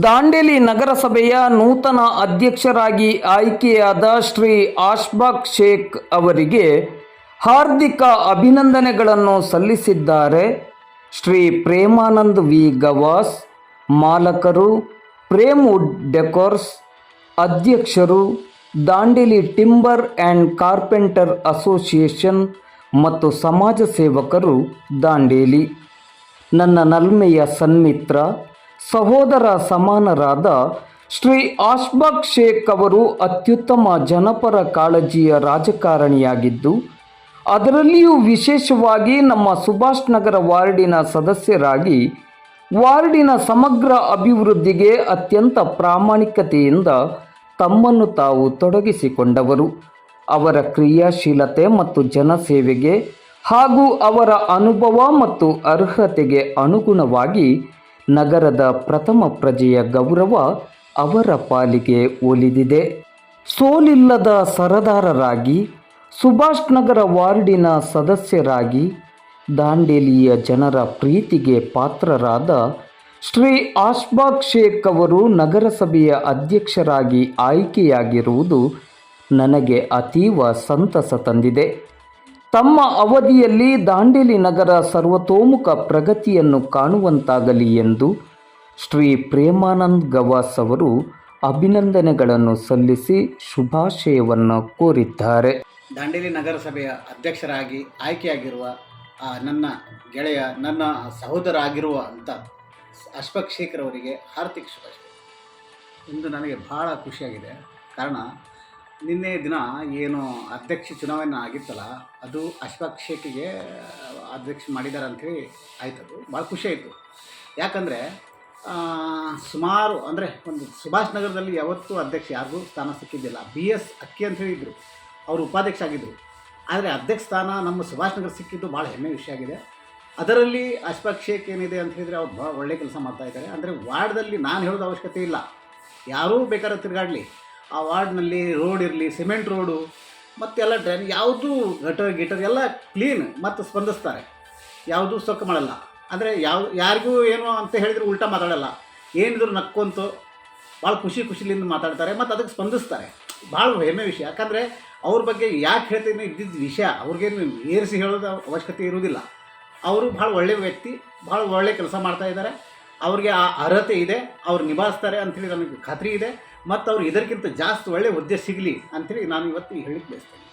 ದಾಂಡೇಲಿ ನಗರಸಭೆಯ ನೂತನ ಅಧ್ಯಕ್ಷರಾಗಿ ಆಯ್ಕೆಯಾದ ಶ್ರೀ ಆಶ್ಬಾಕ್ ಶೇಖ್ ಅವರಿಗೆ ಹಾರ್ದಿಕ ಅಭಿನಂದನೆಗಳನ್ನು ಸಲ್ಲಿಸಿದ್ದಾರೆ. ಶ್ರೀ ಪ್ರೇಮಾನಂದ್ ವಿ. ಗವಾಸ್, ಮಾಲಕರು, ಪ್ರೇಮ್ವುಡ್ ಡೆಕೋರ್ಸ್, ಅಧ್ಯಕ್ಷರು, Dandeli timber and carpenter association ಮತ್ತು ಸಮಾಜ ಸೇವಕರು ದಾಂಡೇಲಿ. ನನ್ನ ನಲ್ಮೆಯ ಸನ್ಮಿತ್ರ ಸಹೋದರ ಸಮಾನರಾದ ಶ್ರೀ ಆಶ್ಬಾಕ್ ಶೇಖ್ ಅವರು ಅತ್ಯುತ್ತಮ ಜನಪರ ಕಾಳಜಿಯ ರಾಜಕಾರಣಿಯಾಗಿದ್ದು, ಅದರಲ್ಲಿಯೂ ವಿಶೇಷವಾಗಿ ನಮ್ಮ ಸುಭಾಷ್ ನಗರ ವಾರ್ಡಿನ ಸದಸ್ಯರಾಗಿ, ವಾರ್ಡಿನ ಸಮಗ್ರ ಅಭಿವೃದ್ಧಿಗೆ ಅತ್ಯಂತ ಪ್ರಾಮಾಣಿಕತೆಯಿಂದ ತಮ್ಮನ್ನು ತಾವು ತೊಡಗಿಸಿಕೊಂಡವರು. ಅವರ ಕ್ರಿಯಾಶೀಲತೆ ಮತ್ತು ಜನಸೇವೆಗೆ ಹಾಗೂ ಅವರ ಅನುಭವ ಮತ್ತು ಅರ್ಹತೆಗೆ ಅನುಗುಣವಾಗಿ ನಗರದ ಪ್ರಥಮ ಪ್ರಜೆಯ ಗೌರವ ಅವರ ಪಾಲಿಗೆ ಒಲಿದಿದೆ. ಸೋಲಿಲ್ಲದ ಸರದಾರರಾಗಿ, ಸುಭಾಷ್ ನಗರ ವಾರ್ಡಿನ ಸದಸ್ಯರಾಗಿ, ದಾಂಡೇಲಿಯ ಜನರ ಪ್ರೀತಿಗೆ ಪಾತ್ರರಾದ ಶ್ರೀ ಆಶ್ಬಾಗ್ ಶೇಖ್ ಅವರು ನಗರಸಭೆಯ ಅಧ್ಯಕ್ಷರಾಗಿ ಆಯ್ಕೆಯಾಗಿರುವುದು ನನಗೆ ಅತೀವ ಸಂತಸ ತಂದಿದೆ. ತಮ್ಮ ಅವಧಿಯಲ್ಲಿ ದಾಂಡೇಲಿ ನಗರ ಸರ್ವತೋಮುಖ ಪ್ರಗತಿಯನ್ನು ಕಾಣುವಂತಾಗಲಿ ಎಂದು ಶ್ರೀ ಪ್ರೇಮಾನಂದ್ ಗವಾಸ್ ಅವರು ಅಭಿನಂದನೆಗಳನ್ನು ಸಲ್ಲಿಸಿ ಶುಭಾಶಯವನ್ನು ಕೋರಿದ್ದಾರೆ. ದಾಂಡೇಲಿ ನಗರಸಭೆಯ ಅಧ್ಯಕ್ಷರಾಗಿ ಆಯ್ಕೆಯಾಗಿರುವ ನನ್ನ ಗೆಳೆಯ, ನನ್ನ ಸಹೋದರ ಆಗಿರುವ ಅಂತ ಅಶ್ಫಕ್ ಶೇಖರ್ ಅವರಿಗೆ ಹಾರ್ದಿಕ ಶುಭಾಶಯ. ಇಂದು ನನಗೆ ಬಹಳ ಖುಷಿಯಾಗಿದೆ. ಕಾರಣ ನಿನ್ನೆ ದಿನ ಏನು ಅಧ್ಯಕ್ಷ ಚುನಾವಣೆ ಆಗಿತ್ತಲ್ಲ, ಅದು ಅಶ್ಫಾಕ್ ಶೇಖಿಗೆ ಅಧ್ಯಕ್ಷ ಮಾಡಿದ್ದಾರೆ ಅಂಥೇಳಿ ಆಯ್ತದು. ಭಾಳ ಖುಷಿ ಆಯಿತು. ಯಾಕಂದರೆ ಸುಮಾರು ಅಂದರೆ ಒಂದು ಸುಭಾಷ್ ನಗರದಲ್ಲಿ ಯಾವತ್ತೂ ಅಧ್ಯಕ್ಷ ಯಾರಿಗೂ ಸ್ಥಾನ ಸಿಕ್ಕಿದ್ದಿಲ್ಲ. ಬಿ ಎಸ್ ಅಕ್ಕಿ ಅಂತ ಹೇಳಿದ್ರು. ಅವರು ಉಪಾಧ್ಯಕ್ಷ ಆಗಿದ್ದರು ಆದರೆ ಅಧ್ಯಕ್ಷ ಸ್ಥಾನ ನಮ್ಮ ಸುಭಾಷ್ ನಗರ ಸಿಕ್ಕಿದ್ದು ಭಾಳ ಹೆಮ್ಮೆ ವಿಷಯ ಆಗಿದೆ. ಅದರಲ್ಲಿ ಅಶ್ಫಾಕ್ ಶೇಖ್ ಏನಿದೆ ಅಂತ ಹೇಳಿದರೆ ಅವ್ರು ಭಾಳ ಒಳ್ಳೆ ಕೆಲಸ ಮಾಡ್ತಾ ಇದ್ದಾರೆ. ಅಂದರೆ ವಾರ್ಡ್ದಲ್ಲಿ ನಾನು ಹೇಳೋದು ಅವಶ್ಯಕತೆ ಇಲ್ಲ. ಯಾರೂ ಬೇಕಾದ್ರೆ ತಿರುಗಾಡಲಿ. ಆ ವಾರ್ಡ್ನಲ್ಲಿ ರೋಡ್ ಇರಲಿ, ಸಿಮೆಂಟ್ ರೋಡು ಮತ್ತೆಲ್ಲ ಡ್ರೈನ್ ಯಾವುದೂ ಗಟರ್, ಗಿಟರ್ ಎಲ್ಲ ಕ್ಲೀನ್ ಮತ್ತು ಸ್ಪಂದಿಸ್ತಾರೆ. ಯಾವುದೂ ಸೊಕ್ಕ ಮಾಡಲ್ಲ. ಅಂದರೆ ಯಾವ, ಯಾರಿಗೂ ಏನು ಅಂತ ಹೇಳಿದ್ರೆ ಉಲ್ಟಾ ಮಾತಾಡಲ್ಲ. ಏನಿದ್ರು ನಕ್ಕೊಂತು ಭಾಳ ಖುಷಿ ಖುಷಿಲಿಂದ ಮಾತಾಡ್ತಾರೆ ಮತ್ತು ಅದಕ್ಕೆ ಸ್ಪಂದಿಸ್ತಾರೆ. ಭಾಳ ಹೆಮ್ಮೆ ವಿಷಯ. ಯಾಕಂದರೆ ಅವ್ರ ಬಗ್ಗೆ ಯಾಕೆ ಹೇಳ್ತೀನಿ ಇದ್ದಿದ್ದ ವಿಷಯ ಅವ್ರಿಗೇನು ಏರಿಸಿ ಹೇಳೋದು ಅವಶ್ಯಕತೆ ಇರುವುದಿಲ್ಲ. ಅವರು ಭಾಳ ಒಳ್ಳೆಯ ವ್ಯಕ್ತಿ, ಭಾಳ ಒಳ್ಳೆಯ ಕೆಲಸ ಮಾಡ್ತಾ ಇದ್ದಾರೆ. ಅವ್ರಿಗೆ ಆ ಅರ್ಹತೆ ಇದೆ, ಅವ್ರು ನಿಭಾಯಿಸ್ತಾರೆ ಅಂಥೇಳಿ ನನಗೆ ಖಾತ್ರಿ ಇದೆ. ಮತ್ತು ಅವ್ರು ಇದಕ್ಕಿಂತ ಜಾಸ್ತಿ ಒಳ್ಳೆಯ ಹುದ್ದೆ ಸಿಗಲಿ ಅಂಥೇಳಿ ನಾನು ಇವತ್ತು ಹೇಳಿಕ್ಕೆ ಬಯಸ್ತೇನೆ.